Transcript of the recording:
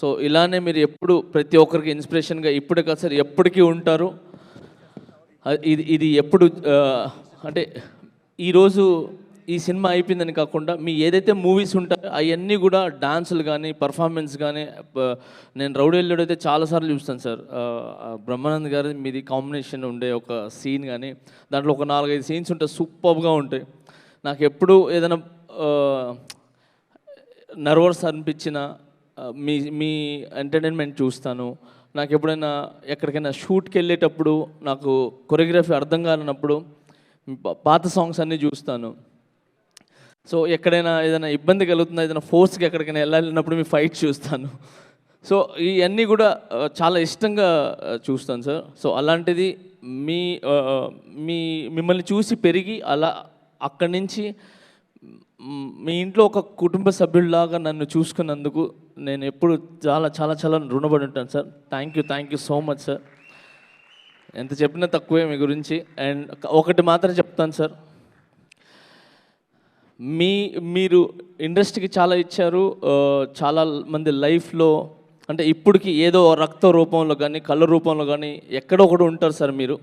So ఇలానే మీరు ఎప్పుడు ప్రతి ఒక్కరికి ఇన్స్పిరేషన్గా ఇప్పుడు కాదు సార్ ఎప్పటికీ ఉంటారు. ఇది ఇది ఎప్పుడు అంటే ఈరోజు ఈ సినిమా అయిపోయిందని కాకుండా మీ ఏదైతే మూవీస్ ఉంటాయో అవన్నీ కూడా డాన్సులు కానీ పర్ఫార్మెన్స్ కానీ నేను రౌడీ అయితే చాలాసార్లు చూస్తాను సార్. బ్రహ్మానంద్ గారి మీది కాంబినేషన్ ఉండే ఒక సీన్ కానీ దాంట్లో ఒక నాలుగైదు సీన్స్ ఉంటాయి సూపర్గా ఉంటాయి. నాకు ఎప్పుడు ఏదైనా నర్వస్ అనిపించిన మీ మీ ఎంటర్టైన్మెంట్ చూస్తాను. నాకు ఎప్పుడైనా ఎక్కడికైనా షూట్కి వెళ్ళేటప్పుడు నాకు కొరియోగ్రఫీ అర్థం కానప్పుడు పాత సాంగ్స్ అన్నీ చూస్తాను. సో ఎక్కడైనా ఏదైనా ఇబ్బంది కలుగుతుందా ఏదైనా ఫోర్స్కి ఎక్కడికైనా వెళ్ళాలన్నప్పుడు మీ ఫైట్ చూస్తాను. సో ఇవన్నీ కూడా చాలా ఇష్టంగా చూస్తాను సార్. సో అలాంటిది మీ మీ మిమ్మల్ని చూసి పెరిగి అలా అక్కడి నుంచి మీ ఇంట్లో ఒక కుటుంబ సభ్యుల్లాగా నన్ను చూసుకున్నందుకు నేను ఎప్పుడు చాలా చాలా చాలా రుణపడి ఉంటాను sir. Thank you thank you so much sir ఎంత చెప్పినా తక్కువే మీ గురించి. అండ్ ఒకటి మాత్రం చెప్తాను సార్ మీ మీరు ఇండస్ట్రీకి చాలా ఇచ్చారు. చాలా మంది లైఫ్లో అంటే ఇప్పటికి ఏదో రక్త రూపంలో కానీ కళ్ళ రూపంలో కానీ ఎక్కడో ఒకటి ఉంటారు సార్ మీరు.